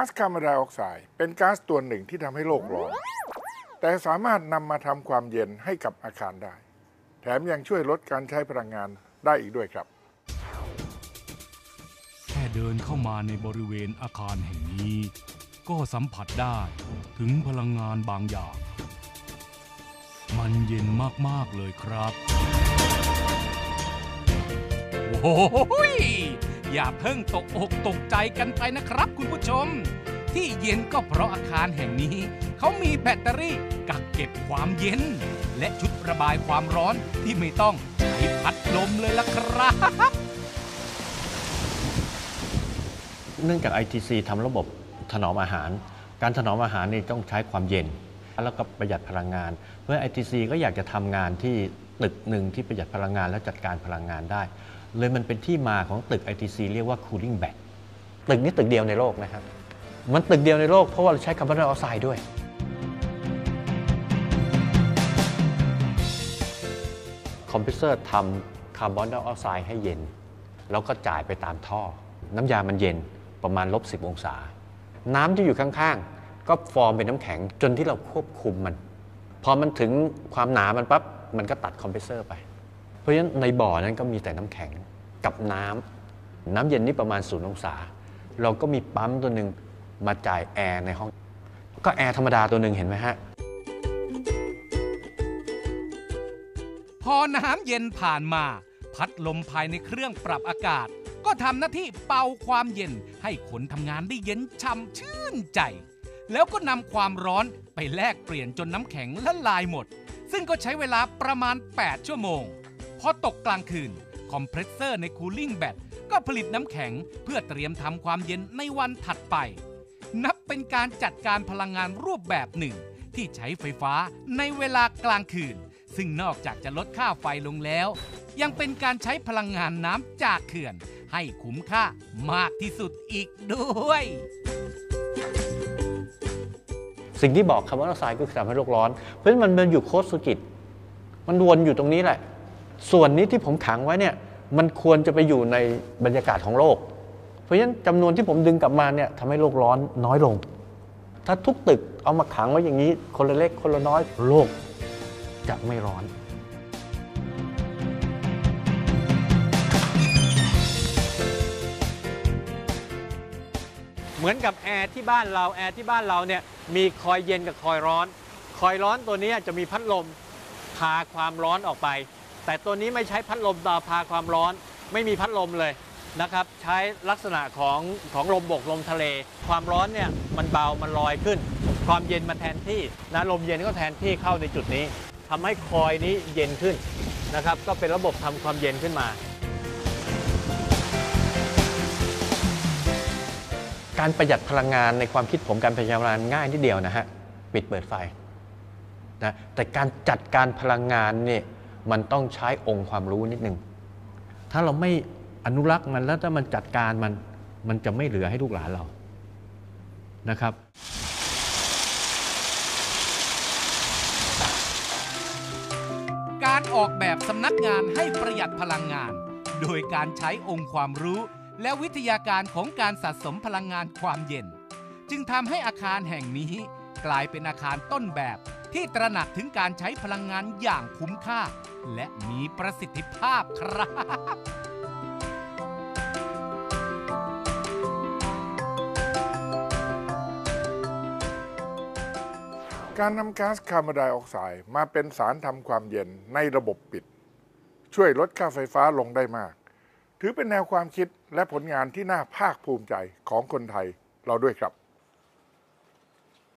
ก๊าซคาร์บอนไดออกไซด์เป็นก๊าซตัวหนึ่งที่ทำให้โลกร้อน แต่สามารถนำมาทำความเย็นให้กับอาคารได้ แถมยังช่วยลดการใช้พลังงานได้อีกด้วยครับ แค่เดินเข้ามาในบริเวณอาคารแห่งนี้ ก็สัมผัสได้ถึงพลังงานบางอย่าง มันเย็นมาก ๆ เลยครับ โอ้โหย อย่าเพิ่งตกอกตกใจกันไปนะครับคุณผู้ชม ที่เย็นก็เพราะอาคารแห่งนี้ เขามีแบตเตอรี่กักเก็บความเย็น และชุดระบายความร้อนที่ไม่ต้องใช้พัดลมเลยล่ะครับเนื่องจาก ITC ทำระบบถนอมอาหาร การถนอมอาหารนี่ต้องใช้ความเย็น แล้วก็ประหยัดพลังงาน เพื่อ ITC ก็อยากจะทำงานที่ตึกหนึ่งที่ประหยัดพลังงานและจัดการพลังงานได้ เลยมันเป็นที่มาของตึก ITC เรียกว่า cooling bag ตึกนี้ตึกเดียวในโลกนะครับ มันตึกเดียวในโลกเพราะว่าเราใช้คาร์บอนไดออกไซด์ด้วย คอมเพรสเซอร์ทำคาร์บอนไดออกไซด์ให้เย็น แล้วก็จ่ายไปตามท่อ น้ำยามันเย็นประมาณลบ10 องศา น้ำที่อยู่ข้างๆ ก็ฟอร์มเป็นน้ำแข็งจนที่เราควบคุมมัน พอมันถึงความหนามันปั๊บมันก็ตัดคอมเพรสเซอร์ไป เพราะฉะนั้นในบ่อนั้นก็มีแต่น้ำแข็งกับน้ำน้ำเย็นนี่ประมาณ0องศา เราก็มีปั๊มตัวหนึ่งมาจ่ายแอร์ในห้อง ก็แอร์ธรรมดาตัวหนึ่งเห็นไหมฮะ พอน้ำเย็นผ่านมา พัดลมภายในเครื่องปรับอากาศ ก็ทำหน้าที่เป่าความเย็นให้คนทำงานได้เย็นช่ำชื่นใจ แล้วก็นำความร้อนไปแลกเปลี่ยนจนน้ำแข็งละลายหมด ซึ่งก็ใช้เวลาประมาณ 8 ชั่วโมง พอตกกลางคืน คอมเพรสเซอร์ในคูลิ่งแบตก็ผลิตน้ำแข็งเพื่อเตรียมทำความเย็นในวันถัดไป นับเป็นการจัดการพลังงานรูปแบบหนึ่ง ที่ใช้ไฟฟ้าในเวลากลางคืน ซึ่งนอกจากจะลดค่าไฟลงแล้ว ยังเป็นการใช้พลังงานน้ำจากเขื่อน ให้คุ้มค่ามากที่สุดอีกด้วยสิ่งที่บอกคาร์บอนไดออกไซด์ก็คือทำให้โลกร้อน เพราะฉะนั้นมันมันอยู่โคตรสุจิต มันวนอยู่ตรงนี้แหละ ส่วนนี้ที่ผมขังไว้เนี่ยมันควรจะไปอยู่ในบรรยากาศของโลก เพราะฉะนั้นจำนวนที่ผมดึงกลับมาเนี่ยทำให้โลกร้อนน้อยลง ถ้าทุกตึกเอามาขังไว้อย่างนี้ คนละเล็กคนละน้อยโลกจะไม่ร้อนเหมือนกับแอร์ที่บ้านเราแอร์ที่บ้านเราเนี่ยมีคอยเย็นกับคอยร้อน คอยร้อนตัวนี้จะมีพัดลมพาความร้อนออกไป แต่ตัวนี้ไม่ใช้พัดลมต่อพาความร้อน ไม่มีพัดลมเลยนะครับ ใช้ลักษณะของของลมบกลมทะเล ความร้อนเนี่ยมันเบามันลอยขึ้น ความเย็นมาแทนที่นะลมเย็นก็แทนที่เข้าในจุดนี้ทำให้คอยนี้เย็นขึ้นนะครับ ก็เป็นระบบทำความเย็นขึ้นมา การประหยัดพลังงานในความคิดผมการประหยัดพลังงานง่ายนิดเดียวนะฮะปิดเปิดไฟนะแต่การจัดการพลังงานเนี่ย มันต้องใช้องค์ความรู้นิดนึง ถ้าเราไม่อนุรักษ์มันแล้วถ้ามันจัดการมัน มันจะไม่เหลือให้ลูกหลานเรานะครับ การออกแบบสำนักงานให้ประหยัดพลังงาน โดยการใช้องค์ความรู้ และวิทยาการของการสะสมพลังงานความเย็น จึงทำให้อาคารแห่งนี้ กลายเป็นอาคารต้นแบบ ที่ตระหนักถึงการใช้พลังงานอย่างคุ้มค่า และมีประสิทธิภาพครับการนำก๊าซคาร์บอนไดออกไซด์มาเป็นสารทำความเย็นในระบบปิด ช่วยลดค่าไฟฟ้าลงได้มาก ถือเป็นแนวความคิดและผลงานที่น่าภาคภูมิใจของคนไทยเราด้วยครับ